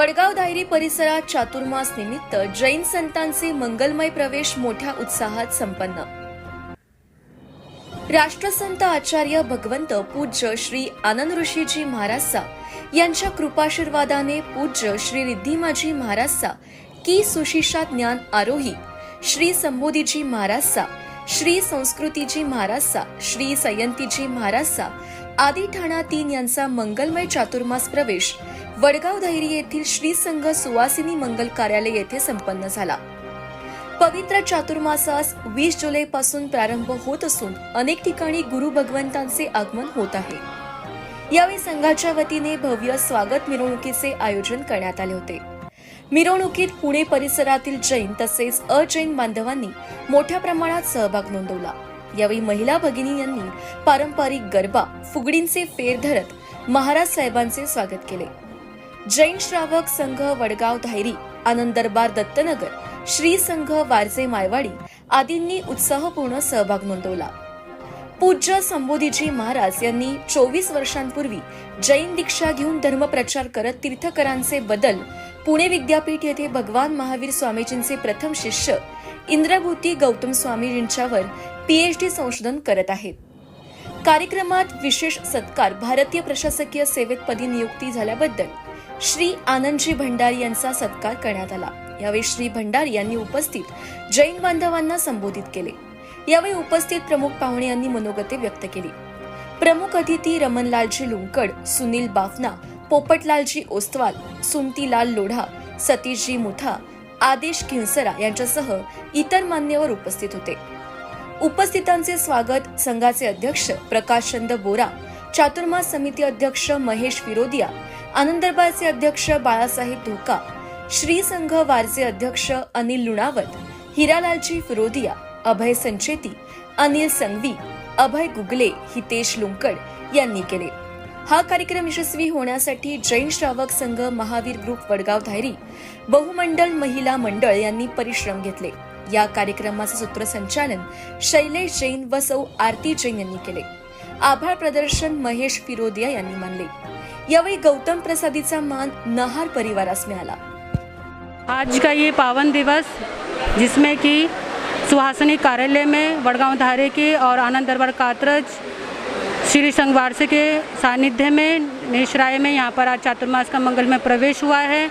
वडगाव दायरी परिसरात चातुर्मास निमित्त जैन संतांचे मंगलमय प्रवेश मोठ्या उत्साहात संपन्न. राष्ट्रसंत आचार्य भगवंत पूज्य श्री आनंद ऋषीजी महाराजसा यांच्या कृपाशीर्वादाने पूज्य श्री रिद्धिमाजी महाराजसा की सुशिषा ज्ञान आरोही श्री संबोधीजी महाराजसा श्री संस्कृतीजी महाराजसा श्री सयंतीजी महाराजसा आदी ठाणा तीन यांचा मंगलमय चातुर्मास प्रवेश वडगाव धैरी येथील श्री संघ सुवासिनी मंगल कार्यालय येथे संपन्न झाला. पवित्र चातुर्मासास वीस जुलै पासून प्रारंभ होत असून अनेक ठिकाणी गुरु भगवंतांचे आगमन होत आहे. यावेळी संघाच्या वतीने भव्य स्वागत मिरवणुकीचे आयोजन करण्यात आले होते. मिरवणुकीत पुणे परिसरातील जैन तसेच अजैन बांधवांनी मोठ्या प्रमाणात सहभाग नोंदवला. यावेळी महिला भगिनी यांनी पारंपरिक गरबा फुगडींचे फेर धरत महाराज साहेबांचे स्वागत केले. जैन श्रावक संघ वडगाव धायरी आनंद दरबार दत्तनगर श्री संघ वारजे मायवाडी आदींनी उत्साहपूर्ण सहभाग नोंदवला. पूज्य संबोधीजी महाराज यांनी चोवीस वर्षांपूर्वी जैन दीक्षा घेऊन धर्मप्रचार करत तीर्थकरांचे बदल पुणे विद्यापीठ येथे भगवान महावीर स्वामीजींचे प्रथम शिष्य इंद्रभूती गौतम स्वामीजींच्यावर पीएचडी संशोधन करत आहेत. कार्यक्रमात विशेष सत्कार भारतीय प्रशासकीय सेवेत पदी नियुक्ती झाल्याबद्दल श्री आनंदजी भंडारी यांचा सत्कार करण्यात आला. यावेळी श्री भंडारी यांनी उपस्थित जैन बांधवांना संबोधित केले. यावेळी उपस्थित प्रमुख पाहुणे यांनी मनोगते व्यक्त केली. प्रमुख अतिथी रमनलालजी लुंकड सुनील बाफना पोपटलालजी ओस्तवाल सुमतीलाल लोढा सतीशजी मुथा आदेश खिंसरा यांच्यासह इतर मान्यवर उपस्थित होते. उपस्थितांचे स्वागत संघाचे अध्यक्ष प्रकाशचंद बोरा चातुर्मास समिती अध्यक्ष महेश फिरोदिया आनंदरबारचे अध्यक्ष बाळासाहेब धोका श्री संघ वारचे अध्यक्ष अनिल लुणावत हिरालालजी फिरोदिया अभय संचेती अनिल संघवी अभय गुगले हितेश लुंकड यांनी केले. हा कार्यक्रम यशस्वी होण्यासाठी जैन श्रावक संघ महावीर ग्रुप वडगाव धायरी बहुमंडल महिला मंडळ यांनी परिश्रम घेतले. या कार्यक्रमाचे सूत्रसंचालन शैलेश जैन व सौ आरती जैन यांनी केले. आभार प्रदर्शन महेश फिरोदिया यांनी मानले. यावेळी गौतम प्रसादीचा मान नहार परिवारास मिळाला. आज का ये पावन दिवस जिसमें कि सुहासनी कार्यालय में वडगांव धारे के और आनंद दरबार कातरज श्री संघ वारसे के सानिध्य में नेशराय में यहाँ पर आज चातुर्मास का मंगल में प्रवेश हुआ है।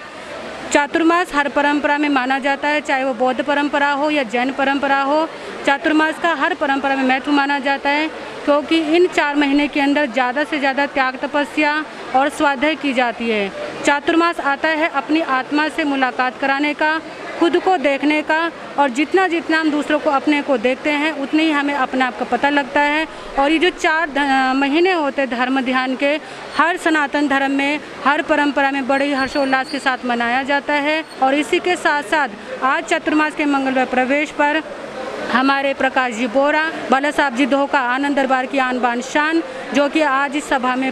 चातुर्मास हर परंपरा में माना जाता है चाहे वो बौद्ध परंपरा हो या जैन परंपरा हो चातुर्मास का हर परंपरा में महत्त्व माना जाता है क्योंकि इन चार महीने के अंदर ज़्यादा से ज़्यादा त्याग तपस्या और स्वाध्याय की जाती है। चातुर्मास आता है अपनी आत्मा से मुलाकात कराने का, खुद को देखने का और जितना जितना हम दूसरों को अपने को देखते हैं, उतने ही हमें अपने आप का पता लगता है। और ये जो चार महीने होते हैं धर्म ध्यान के, हर सनातन धर्म में, हर परंपरा में बड़े हर्षोल्लास के साथ मनाया जाता है। और इसी के साथ साथ आज चतुर्मास के मंगलवार प्रवेश पर हमारे प्रकाश जी बोरा, बाला साहब जी धोखा आनंद दरबार की आन बान शान, जो कि आज इस सभा में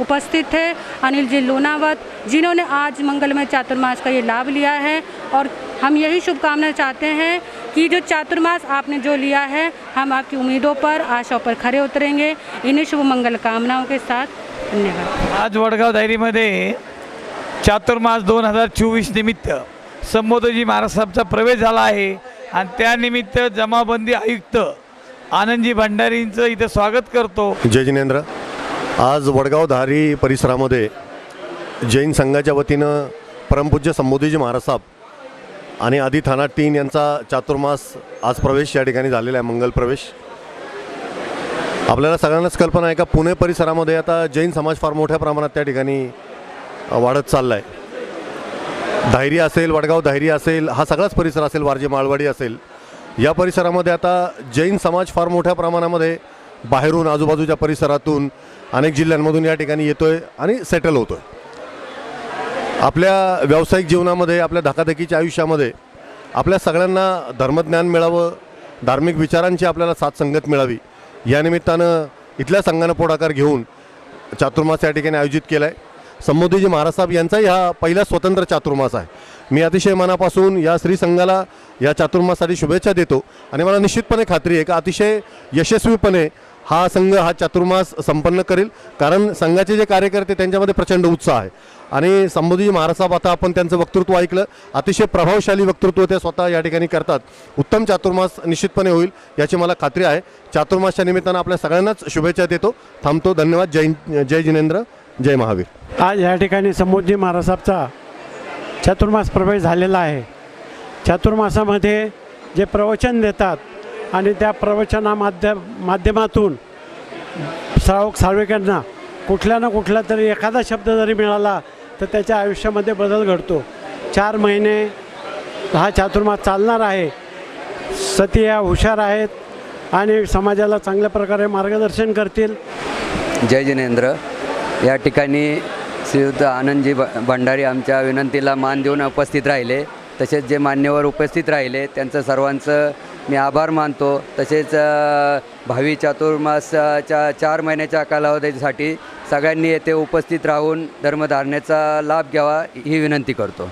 उपस्थित थे, अनिल जी लूनावत, जिन्होंने आज मंगलमय चातुर्मास का ये लाभ लिया है, और हम यही शुभकामना चाहते हैं कि जो चातुर्मास आपने जो लिया है, हम आपकी उम्मीदों पर, आशाओं पर खरे उतरेंगे। इन्हीं शुभ मंगल कामनाओं के साथ, धन्यवाद। आज वडगाव डायरीमध्ये चातुर्मास दोन हज़ार चोवीस निमित्त संबोधजी महाराज साहब साहेबचा प्रवेश झाला आणि त्यानिमित्त जमाबंदी आयुक्त आनंदजी भंडारींचं इथे स्वागत करतो. जय जिनेंद्र. आज वडगाव धारी परिसरामध्ये जैन संघाच्या वतीनं परमपूज्य संबोधीजी महाराज साहेब आणि आधी थाना टीन यांचा चातुर्मास आज प्रवेश या ठिकाणी झालेला आहे मंगल प्रवेश. आपल्याला सगळ्यांनाच कल्पना आहे का पुणे परिसरामध्ये आता जैन समाज फार मोठ्या प्रमाणात त्या ठिकाणी वाढत चालला आहे धायरी असेल वडगाव धायरी असेल हा सगळाच परिसर असेल वारजे माळवाडी असेल. या परिसरामध्ये आता जैन समाज फार मोठ्या प्रमाणामध्ये बाहेरून आजूबाजूच्या परिसरातून अनेक जिल्ह्यांमधून या ठिकाणी येतोय आणि सेटल होतो आहे आपल्या व्यावसायिक जीवनामध्ये आपल्या धकाधकीच्या आयुष्यामध्ये आपल्या सगळ्यांना धर्मज्ञान मिळावं धार्मिक विचारांची आपल्याला साथ संगत मिळावी यानिमित्तानं इथल्या संघानं पुढाकार घेऊन चातुर्मास या ठिकाणी आयोजित केला आहे संबोधीजी महाराज साहेब यांचाही हा पहिला स्वतंत्र चातुर्मास आहे. मी अतिशय मनापासून या श्री संघाला या चातुर्मासाठी शुभेच्छा देतो. आणि मला निश्चितपणे खात्री आहे का अतिशय यशस्वीपणे हा संघ हा चातुर्मास संपन्न करेल. कारण संघाचे जे कार्यकर्ते त्यांच्यामध्ये प्रचंड उत्साह आहे. आणि संबोधीजी महाराजसाहेब आता आपण त्यांचं वक्तृत्व ऐकलं. अतिशय प्रभावशाली वक्तृत्व ते स्वतः या ठिकाणी करतात. उत्तम चातुर्मास निश्चितपणे होईल याची मला खात्री आहे. चातुर्मासच्या निमित्तानं आपल्या सगळ्यांनाच शुभेच्छा देतो. थांबतो. धन्यवाद. जय जय जिनेंद्र. जय महावीर. आज या ठिकाणी समोजी महाराजसाहेबचा चातुर्मास प्रवेश झालेला आहे. चातुर्मासामध्ये जे प्रवचन देतात आणि त्या प्रवचना माध्य माध्यमातून श्रावक सार्विकांना कुठल्या ना कुठला तरी एखादा शब्द जरी मिळाला तर त्याच्या आयुष्यामध्ये बदल घडतो. चार महिने हा चातुर्मास चालणार आहे. सती या हुशार आहेत आणि समाजाला चांगल्या प्रकारे मार्गदर्शन करतील. जय जिनेंद्र. या ठिकाणी श्रीयुत आनंदजी भ भंडारी आमच्या विनंतीला मान देऊन उपस्थित राहिले. तसेच जे मान्यवर उपस्थित राहिले त्यांचं सर्वांचं मी आभार मानतो. तसेच भावी चातुर्मासाच्या चार महिन्याच्या कालावधीसाठी सगळ्यांनी येथे उपस्थित राहून धर्मधारणेचा लाभ घ्यावा ही विनंती करतो.